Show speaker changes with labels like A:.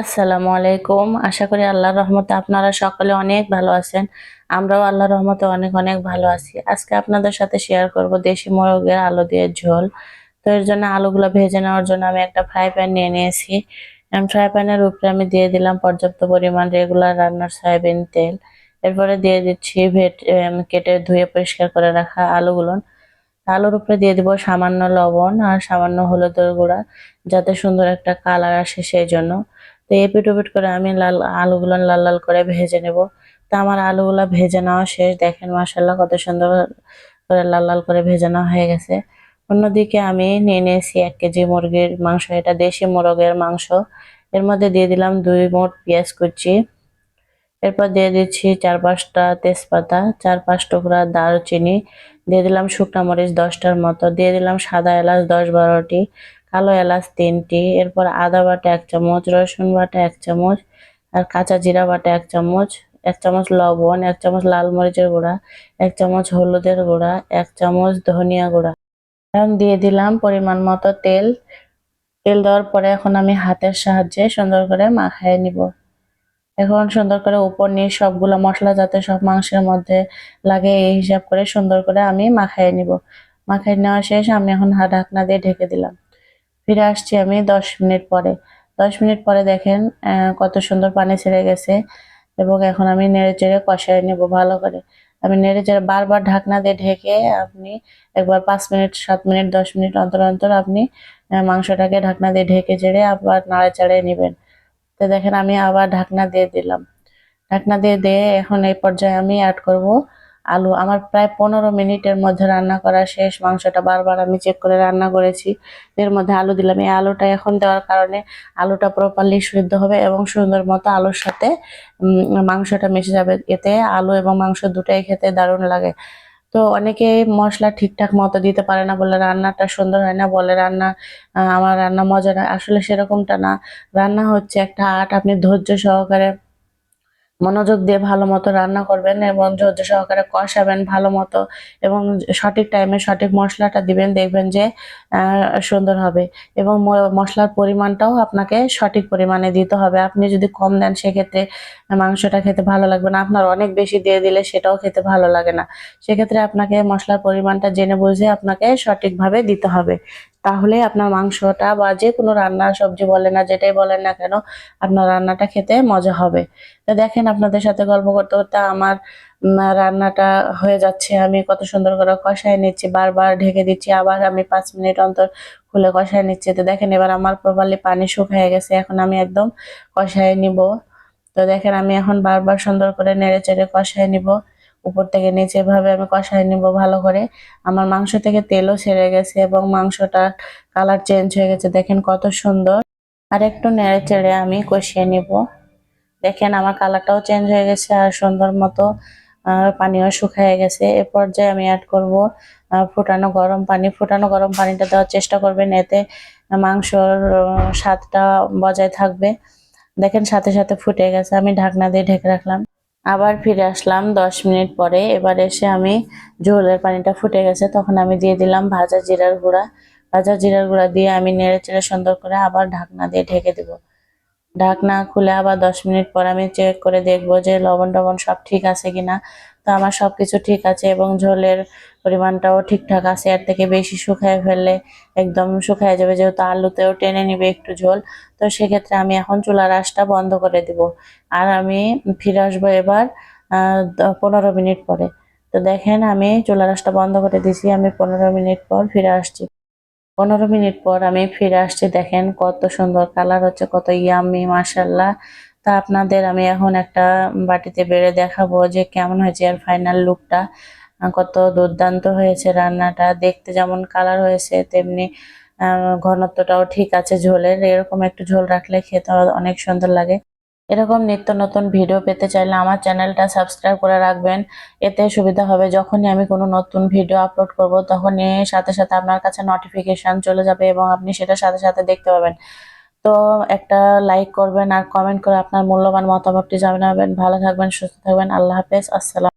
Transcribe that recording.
A: আসসালামু আলাইকুম। আশা করি আল্লাহর রহমতে আপনারা সকলে অনেক ভালো আছেন। আমরাও আল্লাহর রহমতে অনেক অনেক ভালো আছি। আজকে আপনাদের সাথে শেয়ার করব দেশি মোরগের আলু দিয়ে ঝোল। তো এর জন্য আলুগুলো ভেজে নেওয়ার জন্য আমি একটা ফ্রাই প্যান নিয়ে নিয়েছি। ফ্রাই প্যানের উপরে আমি দিয়ে দিলাম পর্যাপ্ত পরিমাণ রেগুলার রান্নার সয়াবিন তেল। এরপরে দিয়ে দিচ্ছি ভেট কেটে ধুয়ে পরিষ্কার করে রাখা আলুগুলো। আলুর উপরে দিয়ে দিব সামান্য লবণ আর সামান্য হলুদের গুঁড়া, যাতে সুন্দর একটা কালার আসে সেই জন্য। তো এপিট ওপিট করে আমি লাল আলুগুলো লাল লাল করে ভেজে নেব। তো আমার আলুগুলো ভেজে নেওয়া শেষ। দেখেন মাসাল্লাহ কত সুন্দর করে লাল লাল করে ভেজে নেওয়া হয়ে গেছে। অন্যদিকে আমি নিয়ে নিয়েছি এক কেজি মুরগির মাংস। এটা দেশি মোরগের মাংস। এর মধ্যে দিয়ে দিলাম দুই মোট পেঁয়াজ কুচি। এরপর দিয়ে দিচ্ছি চার পাঁচটা তেজপাতা, চার পাঁচ টুকরা দারুচিনি। দিয়ে দিলাম শুকনো মরিচ দশটার মতো। দিয়ে দিলাম সাদা এলাচ দশ বারোটি। কালো এলাচ তিনটি, এরপর আদা বাটা এক চামচ, রসুন বাটা এক চামচ, আর কাঁচা জিরা বাটা এক চামচ এক চামচ লবণ, এক চামচ লাল মরিচের গুঁড়া, এক চামচ হলুদের গুঁড়া, এক চামচ ধনিয়া গুঁড়া। এখন দিয়ে দিলাম পরিমাণ মতো তেল। তেল দেওয়ার পরে এখন আমি হাতের সাহায্যে সুন্দর করে মাখায় নিব। এখন সুন্দর করে উপর নিয়ে সবগুলো মশলা যাতে সব মাংসের মধ্যে লাগে, এই হিসাব করে সুন্দর করে আমি মাখায় নিব। মাখায় নেওয়া শেষ, আমি এখন হা- ঢাকনা দিয়ে ঢেকে দিলাম। ফিরে আসছি আমি দশ মিনিট পরে। দশ মিনিট পরে দেখেন কত সুন্দর পানি ছেড়ে গেছে এবং এখন আমি নেড়ে চেড়ে কষায় নেব ভালো করে। আমি নেড়ে চেড়ে বারবার ঢাকনা দিয়ে ঢেকে আপনি একবার পাঁচ মিনিট, সাত মিনিট, দশ মিনিট অন্তর অন্তর আপনি মাংসটাকে ঢাকনা দিয়ে ঢেকে চেড়ে আবার নাড়ে চাড়ে নেবেন। তো দেখেন আমি আবার ঢাকনা দিয়ে দিলাম। ঢাকনা দিয়ে দিয়ে এখন এই পর্যায়ে আমি অ্যাড করব আলু, আমার প্রায় পনেরো মিনিটের মধ্যে রান্না করা শেষ। মাংসটা বারবার আমি চেক করে রান্না করেছি। এর মধ্যে আলু দিলাম। এই আলুটা এখন দেওয়ার কারণে আলুটা প্রপারলি সিদ্ধ হবে এবং সুন্দর মতো আলুর সাথে মাংসটা মিশে যাবে। এতে আলু এবং মাংস দুটাই খেতে দারুণ লাগে। তো অনেকে মশলা ঠিকঠাক মতো দিতে পারে না বলে রান্নাটা সুন্দর হয় না বলে রান্না আমার রান্না মজা না আসলে সেরকমটা না। রান্না হচ্ছে একটা আর্ট। আপনি ধৈর্য সহকারে মনোযোগ দিয়ে ভালো মতো রান্না করবেন এবং ধৈর্য সহকারে কষাবেন ভালো মতো এবং সঠিক টাইমে সঠিক মশলাটা দিবেন, দেখবেন যে সুন্দর হবে এবং মশলার পরিমাণটাও আপনাকে সঠিক পরিমাণে দিতে হবে। আপনি যদি কম দেন, সেক্ষেত্রে মাংসটা খেতে ভালো লাগবে না। আপনার অনেক বেশি দিয়ে দিলে সেটাও খেতে ভালো লাগে না। সেক্ষেত্রে আপনাকে মশলার পরিমাণটা জেনে বুঝে আপনাকে সঠিকভাবে দিতে হবে। তাহলে আপনার মাংসটা বা যে কোনো রান্না, সবজি বলেন না, যেটাই বলেন না কেন, আপনার রান্নাটা খেতে মজা হবে। তো দেখেন আপনাদের সাথে গল্প করতে করতে আমার রান্নাটা হয়ে যাচ্ছে। আমি কত সুন্দর করে কষায় নিচ্ছি, বারবার ঢেকে দিচ্ছি। আবার আমি পাঁচ মিনিট অন্তর খুলে কষায় নিচ্ছি। তো দেখেন এবার আমার প্রপারলি পানি শুকিয়ে গেছে, এখন আমি একদম কষায় নিব। তো দেখেন আমি এখন বারবার সুন্দর করে নেড়ে চেড়ে কষায় নিব। উপর থেকে নিচে ভাবে আমি কষায় নিব ভালো করে। আমার মাংস থেকে তেলও ছেড়ে গেছে এবং মাংসটা কালার চেঞ্জ হয়ে গেছে। দেখেন কত সুন্দর। আর একটু নেড়ে চেড়ে আমি কষিয়ে নিব। দেখেন আমার কালারটাও চেঞ্জ হয়ে গেছে আর সুন্দর মতো পানিও শুকিয়ে গেছে। এ পর্যায়ে আমি অ্যাড করব ফুটানো গরম পানি। ফুটানো গরম পানিটা দেওয়ার চেষ্টা করবেন, এতে মাংসর স্বাদটা বজায় থাকবে। দেখেন সাথে সাথে ফুটে গেছে, আমি ঢাকনা দিয়ে ঢেকে রাখলাম। আবার ফিরে আসলাম দশ মিনিট পরে। এবার এসে আমি ঝোলের পানিটা ফুটে গেছে, তখন আমি দিয়ে দিলাম ভাজা জিরার গুঁড়া। ভাজা জিরার গুঁড়া দিয়ে আমি নেড়ে চেড়ে সুন্দর করে আবার ঢাকনা দিয়ে ঢেকে দেবো। ঢাকনা খুলে আবার দশ মিনিট পর আমি চেক করে দেখব যে লবণ টবণ সব ঠিক আছে কিনা। তো আমার সব কিছু ঠিক আছে এবং ঝোলের পরিমাণটাও ঠিকঠাক আছে। এর থেকে বেশি শুকায় ফেললে একদম শুকায় যাবে, যেহেতু আলুতেও টেনে নিবে একটু ঝোল। তো সেক্ষেত্রে আমি এখন চুলার আঁচটা বন্ধ করে দিব। আর আমি ফিরে আসব এবার পনেরো মিনিট পরে। তো দেখেন আমি চুলার আঁচটা বন্ধ করে দিছি আমি পনেরো মিনিট পর ফিরে আসছি। পনেরো মিনিট পর আমি ফিরে আসছি, দেখেন কত সুন্দর কালার হচ্ছে, কত ইয়ামি মাশাল্লাহ তা আপনাদের আমি এখন একটা বাটিতে বেড়ে দেখাবো যে কেমন হয়েছে আর ফাইনাল লুকটা কত দুর্দান্ত হয়েছে রান্নাটা, দেখতে যেমন কালার হয়েছে, তেমনি ঘনত্বটাও ঠিক আছে ঝোলের, এরকম একটু ঝোল রাখলে খেতে অনেক সুন্দর লাগে। এরকম নিত্য নতুন ভিডিও পেতে চাইলে আমার চ্যানেলটা সাবস্ক্রাইব করে রাখবেন। এতে সুবিধা হবে, যখনই আমি কোনো নতুন ভিডিও আপলোড করব, তখনই সাথে সাথে আপনার কাছে নোটিফিকেশন চলে যাবে এবং আপনি সেটা সাথে সাথে দেখতে পাবেন। তো একটা লাইক করবেন আর কমেন্ট করে আপনার মূল্যবান মতামতটি জানাবেন। ভালো থাকবেন, সুস্থ থাকবেন, আল্লাহ হাফেজ, আসসালাম।